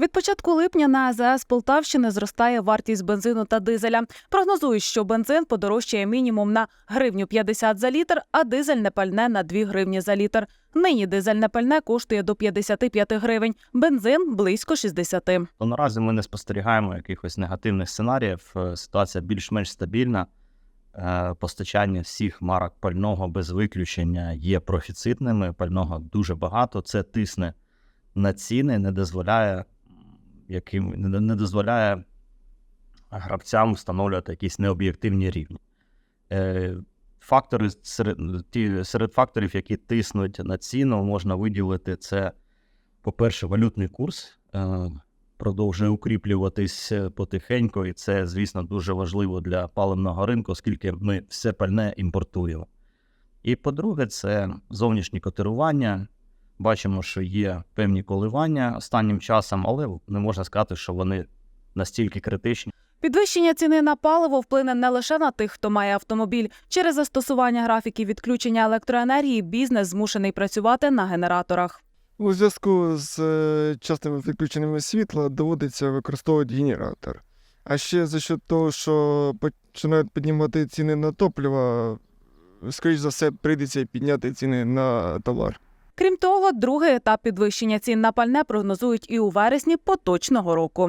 Від початку липня на АЗС Полтавщини зростає вартість бензину та дизеля. Прогнозують, що бензин подорожчає мінімум на гривню 50 за літр, а дизельне пальне на 2 гривні за літр. Нині дизельне пальне коштує до 55 гривень, бензин близько 60. То наразі ми не спостерігаємо якихось негативних сценаріїв. Е, Ситуація більш-менш стабільна. Е, Постачання всіх марок пального без виключення є профіцитними. Пального дуже багато. Це тисне на ціни, не дозволяє, не не дозволяє гравцям встановлювати якісь необ'єктивні рівні. Е, Фактори серед, ті, серед факторів, які тиснуть на ціну, можна виділити це, по-перше, валютний курс е, продовжує укріплюватись е, потихеньку, і це, звісно, дуже важливо для паливного ринку, оскільки ми все пальне імпортуємо. І по-друге, це зовнішні котирування. Бачимо, що є певні коливання останнім часом, але не можна сказати, що вони настільки критичні. Підвищення ціни на паливо вплине не лише на тих, хто має автомобіль. Через застосування графіків відключення електроенергії бізнес змушений працювати на генераторах. У зв'язку з е, частими відключеннями світла доводиться використовувати генератор. А ще за счет того, що починають піднімати ціни на топливо, скоріш за все, прийдеться підняти ціни на товар. Крім того, другий етап підвищення цін на пальне прогнозують і у вересні поточного року.